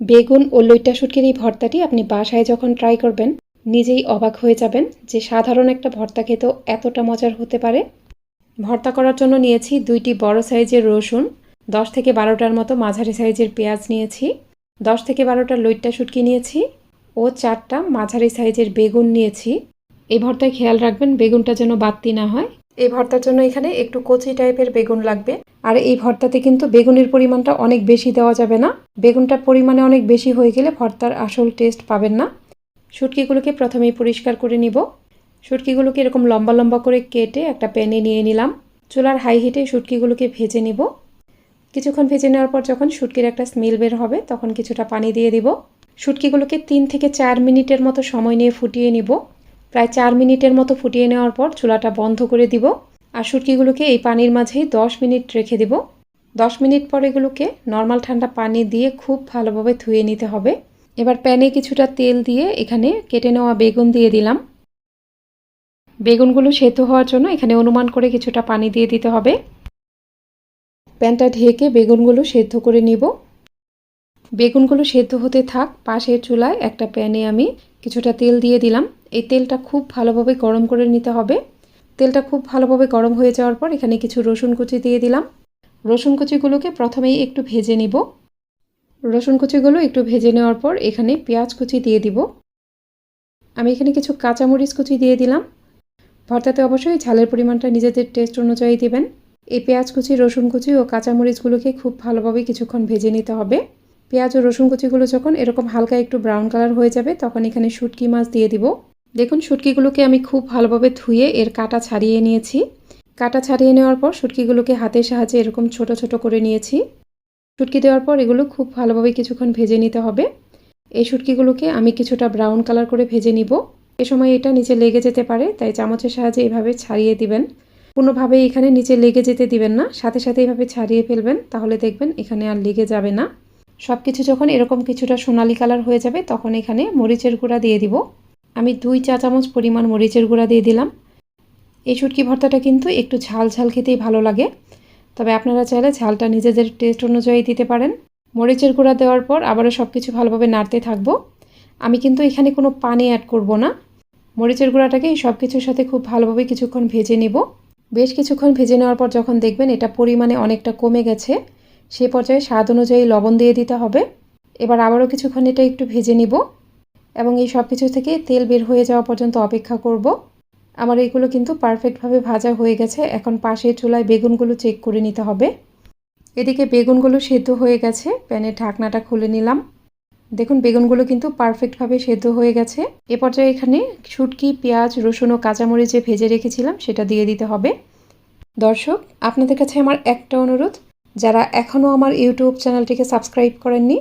বেগুন ও লইট্টা শুটকির এই ভর্তাটি আপনি বাসায় যখন ট্রাই করবেন, নিজেই অবাক হয়ে যাবেন যে সাধারণ একটা ভর্তা খেতেও এতটা মজার হতে পারে। ভর্তা করার জন্য নিয়েছি দুইটি বড় সাইজের রসুন, দশ থেকে বারোটার মতো মাঝারি সাইজের পেঁয়াজ নিয়েছি, দশ থেকে বারোটা লইট্টা শুটকি নিয়েছি ও চারটা মাঝারি সাইজের বেগুন নিয়েছি। এই ভর্তায় খেয়াল রাখবেন বেগুনটা যেন বাড়তি না হয়। এই ভর্তার জন্য এখানে একটু কচি টাইপের বেগুন লাগবে। আর এই ভর্তাতে কিন্তু বেগুনের পরিমাণটা অনেক বেশি দেওয়া যাবে না। বেগুনটার পরিমাণে অনেক বেশি হয়ে গেলে ভর্তার আসল টেস্ট পাবেন না। শুটকিগুলোকে প্রথমেই পরিষ্কার করে নিব। শুটকিগুলোকে এরকম লম্বা লম্বা করে কেটে একটা প্যানে নিয়ে নিলাম। চুলার হাই হিটে শুটকিগুলোকে ভেজে নিব। কিছুক্ষণ ভেজে নেওয়ার পর যখন শুটকির একটা স্মেল বের হবে, তখন কিছুটা পানি দিয়ে দিব। শুটকিগুলোকে তিন থেকে চার মিনিটের মতো সময় নিয়ে ফুটিয়ে নিব। প্রায় চার মিনিটের মতো ফুটিয়ে নেওয়ার পর চুলাটা বন্ধ করে দিব। আর শুটকিগুলোকে এই পানির মাঝেই দশ মিনিট রেখে দিব। দশ মিনিট পর এগুলোকে নর্মাল ঠান্ডা পানি দিয়ে খুব ভালোভাবে ধুয়ে নিতে হবে। এবার প্যানে কিছুটা তেল দিয়ে এখানে কেটে নেওয়া বেগুন দিয়ে দিলাম। বেগুনগুলো সেদ্ধ হওয়ার জন্য এখানে অনুমান করে কিছুটা পানি দিয়ে দিতে হবে। প্যানটা ঢেকে বেগুনগুলো সেদ্ধ করে নিব। বেগুনগুলো সেদ্ধ হতে থাক, পাশের চুলায় একটা প্যানে আমি কিছুটা তেল দিয়ে দিলাম। এই তেলটা খুব ভালোভাবে গরম করে নিতে হবে। তেলটা খুব ভালোভাবে গরম হয়ে যাওয়ার পর এখানে কিছু রসুন কুচি দিয়ে দিলাম। রসুন কুচিগুলোকে প্রথমেই একটু ভেজে নিব। রসুন কুচিগুলো একটু ভেজে নেওয়ার পর এখানে পেঁয়াজ কুচি দিয়ে দিব। আমি এখানে কিছু কাঁচামরিচ কুচি দিয়ে দিলাম। ভর্তাতে অবশ্যই ঝালের পরিমাণটা নিজেদের টেস্ট অনুযায়ী দেবেন। এই পেঁয়াজ কুচি, রসুন কুচি ও কাঁচামরিচগুলোকে খুব ভালোভাবে কিছুক্ষণ ভেজে নিতে হবে। পেঁয়াজ ও রসুন কুচিগুলো যখন এরকম হালকা একটু ব্রাউন কালার হয়ে যাবে, তখন এখানে শুটকি মাছ দিয়ে দিব। দেখুন শুটকিগুলোকে আমি খুব ভালোভাবে ধুয়ে এর কাটা ছাড়িয়ে নিয়েছি। কাটা ছাড়িয়ে নেওয়ার পর শুটকিগুলোকে হাতের সাহায্যে এরকম ছোট ছোট করে নিয়েছি। শুটকি দেওয়ার পর এগুলো খুব ভালোভাবে কিছুক্ষণ ভেজে নিতে হবে। এই শুটকিগুলোকে আমি কিছুটা ব্রাউন কালার করে ভেজে নিব। এ সময় এটা নিচে লেগে যেতে পারে, তাই চামচের সাহায্যে এভাবে ছাড়িয়ে দিবেন। কোনোভাবে এখানে নিচে লেগে যেতে দিবেন না, সাথে সাথে এভাবে ছাড়িয়ে ফেলবেন, তাহলে দেখবেন এখানে আর লেগে যাবে না। সব কিছু যখন এরকম কিছুটা সোনালি কালার হয়ে যাবে, তখন এখানে মরিচের গুঁড়া দিয়ে দিব। আমি দুই চা চামচ পরিমাণ মরিচের গুঁড়া দিয়ে দিলাম। এই শুটকি ভর্তাটা কিন্তু একটু ঝাল ঝাল খেতেই ভালো লাগে। তবে আপনারা চাইলে ঝালটা নিজেদের টেস্ট অনুযায়ী দিতে পারেন। মরিচের গুঁড়া দেওয়ার পর আবারও সব কিছু ভালোভাবে নাড়তে থাকব। আমি কিন্তু এখানে কোনো পানি অ্যাড করব না। মরিচের গুঁড়াটাকে সব কিছুর সাথে খুব ভালোভাবে কিছুক্ষণ ভেজে নিব। বেশ কিছুক্ষণ ভেজে নেওয়ার পর যখন দেখবেন এটা পরিমাণে অনেকটা কমে গেছে, সে পর্যায়ে স্বাদ অনুযায়ী লবণ দিয়ে দিতে হবে। এবার আবারও কিছুক্ষণ এটা একটু ভেজে নিব। এবং এই সব কিছু থেকে তেল বের হয়ে যাওয়া পর্যন্ত অপেক্ষা করব। আমার এইগুলো কিন্তু পারফেক্টভাবে ভাজা হয়ে গেছে। এখন পাশের চুলায় বেগুনগুলো চেক করে নিতে হবে। এদিকে বেগুনগুলো সেদ্ধ হয়ে গেছে। প্যানের ঢাকনাটা খুলে নিলাম। দেখুন, বেগুনগুলো কিন্তু পারফেক্টভাবে সেদ্ধ হয়ে গেছে। এ পর্যায়ে এখানে শুটকি, পেঁয়াজ, রসুন ও কাঁচামরিচ যে ভেজে রেখেছিলাম, সেটা দিয়ে দিতে হবে। দর্শক, আপনাদের কাছে আমার একটা অনুরোধ। যারা এখনও আমার ইউটিউব চ্যানেলটিকে সাবস্ক্রাইব করেননি,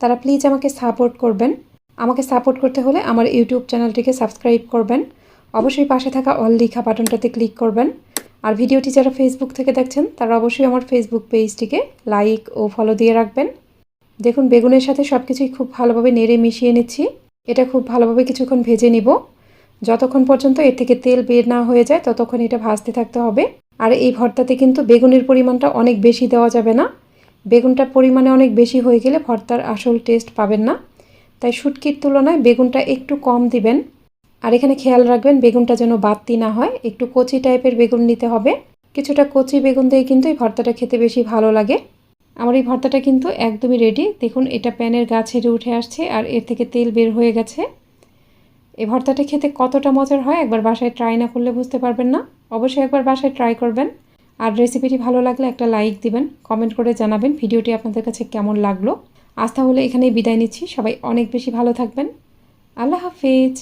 তারা প্লিজ আমাকে সাপোর্ট করবেন। আমাকে সাপোর্ট করতে হলে আমার ইউটিউব চ্যানেলটিকে সাবস্ক্রাইব করবেন। অবশ্যই পাশে থাকা অল লিখা বাটনটাতে ক্লিক করবেন। আর ভিডিওটি যারা ফেসবুক থেকে দেখছেন, তারা অবশ্যই আমার ফেসবুক পেজটিকে লাইক ও ফলো দিয়ে রাখবেন। দেখুন, বেগুনের সাথে সব কিছুই খুব ভালোভাবে নেড়ে মিশিয়ে নিচ্ছি। এটা খুব ভালোভাবে কিছুক্ষণ ভেজে নিব। যতক্ষণ পর্যন্ত এর থেকে তেল বের না হয়ে যায়, ততক্ষণ এটা ভাজতে থাকতে হবে। আর এই ভর্তাতে কিন্তু বেগুনের পরিমাণটা অনেক বেশি দেওয়া যাবে না। বেগুনটার পরিমাণে অনেক বেশি হয়ে গেলে ভর্তার আসল টেস্ট পাবেন না। তাই শুটকির তুলনায় বেগুনটা একটু কম দিবেন। আর এখানে খেয়াল রাখবেন, বেগুনটা যেন বাড়তি না হয়, একটু কচি টাইপের বেগুন নিতে হবে। কিছুটা কচি বেগুন দিয়ে কিন্তু এই ভর্তাটা খেতে বেশি ভালো লাগে। আমার এই ভর্তাটা কিন্তু একদমই রেডি দেখুন, এটা প্যানের গা ছেড়ে উঠে আসছে আর এর থেকে তেল বের হয়ে গেছে। এই ভর্তাটা খেতে কতটা মজার হয় একবার বাসায় ট্রাই না করলে বুঝতে পারবেন না। অবশ্যই একবার বাসায় ট্রাই করবেন। আর রেসিপিটি ভালো লাগলে একটা লাইক দিবেন কমেন্ট করে জানাবেন ভিডিওটি আপনাদের কাছে কেমন লাগল। আজ হলে এখানেই বিদায় নিচ্ছি। সবাই অনেক বেশি ভালো থাকবেন। আল্লাহ হাফিজ।